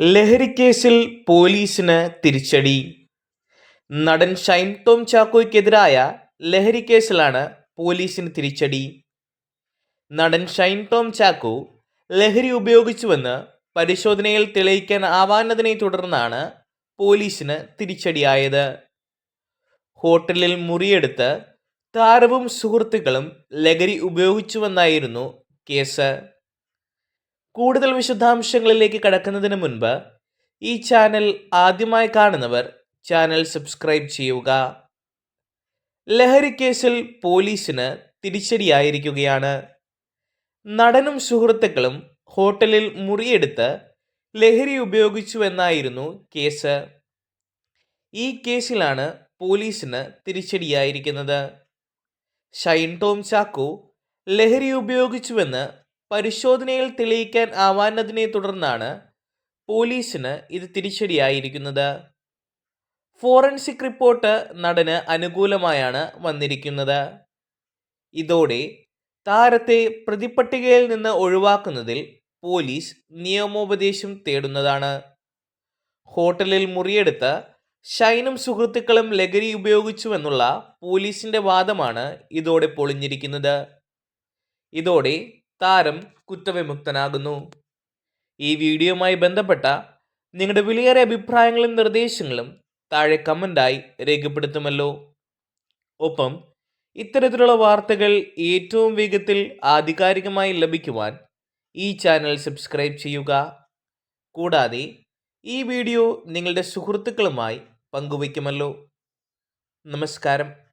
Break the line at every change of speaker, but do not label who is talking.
ലഹരിക്കേസിൽ പോലീസിന് തിരിച്ചടി. നടൻ ഷൈൻ ടോം ചാക്കോയ്ക്കെതിരായ ലഹരിക്കേസിലാണ് പോലീസിന് തിരിച്ചടി. നടൻ ഷൈൻ ടോം ചാക്കോ ലഹരി ഉപയോഗിച്ചുവെന്ന് പരിശോധനയിൽ തെളിയിക്കാൻ ആവാഞ്ഞതിനെ തുടർന്നാണ് പോലീസിന് തിരിച്ചടിയായത്. ഹോട്ടലിൽ മുറിയെടുത്ത് താരവും സുഹൃത്തുക്കളും ലഹരി ഉപയോഗിച്ചുവെന്നായിരുന്നു കേസ്. കൂടുതൽ വിശദാംശങ്ങളിലേക്ക് കടക്കുന്നതിന് മുൻപ് ഈ ചാനൽ ആദ്യമായി കാണുന്നവർ ചാനൽ സബ്സ്ക്രൈബ് ചെയ്യുക. ലഹരി കേസിൽ പോലീസിന് തിരിച്ചടിയായിരിക്കുകയാണ്. നടനും സുഹൃത്തുക്കളും ഹോട്ടലിൽ മുറിയെടുത്ത് ലഹരി ഉപയോഗിച്ചുവെന്നായിരുന്നു കേസ്. ഈ കേസിലാണ് പോലീസിന് തിരിച്ചടിയായിരിക്കുന്നത്. ഷൈൻ ടോം ചാക്കോ ലഹരി ഉപയോഗിച്ചുവെന്ന് പരിശോധനയിൽ തെളിയിക്കാൻ ആവാഞ്ഞതിനെ തുടർന്നാണ് പോലീസിന് ഇത് തിരിച്ചടിയായിരിക്കുന്നത്. ഫോറൻസിക് റിപ്പോർട്ട് നടന് അനുകൂലമായാണ് വന്നിരിക്കുന്നത്. ഇതോടെ താരത്തെ പ്രതിപട്ടികയിൽ നിന്ന് ഒഴിവാക്കുന്നതിൽ പോലീസ് നിയമോപദേശം തേടുന്നതാണ്. ഹോട്ടലിൽ മുറിയെടുത്ത് ഷൈനും സുഹൃത്തുക്കളും ലഹരി ഉപയോഗിച്ചുവെന്നുള്ള പോലീസിന്റെ വാദമാണ് ഇതോടെ പൊളിഞ്ഞിരിക്കുന്നത്. ഇതോടെ താരം കുറ്റവിമുക്തനാകുന്നു. ഈ വീഡിയോയുമായി ബന്ധപ്പെട്ട നിങ്ങളുടെ വിലയേറെ അഭിപ്രായങ്ങളും നിർദ്ദേശങ്ങളും താഴെ കമന്റായി രേഖപ്പെടുത്തുമല്ലോ. ഒപ്പം ഇത്തരത്തിലുള്ള വാർത്തകൾ ഏറ്റവും വേഗത്തിൽ ആധികാരികമായി ലഭിക്കുവാൻ ഈ ചാനൽ സബ്സ്ക്രൈബ് ചെയ്യുക. കൂടാതെ ഈ വീഡിയോ നിങ്ങളുടെ സുഹൃത്തുക്കളുമായി പങ്കുവയ്ക്കുമല്ലോ. നമസ്കാരം.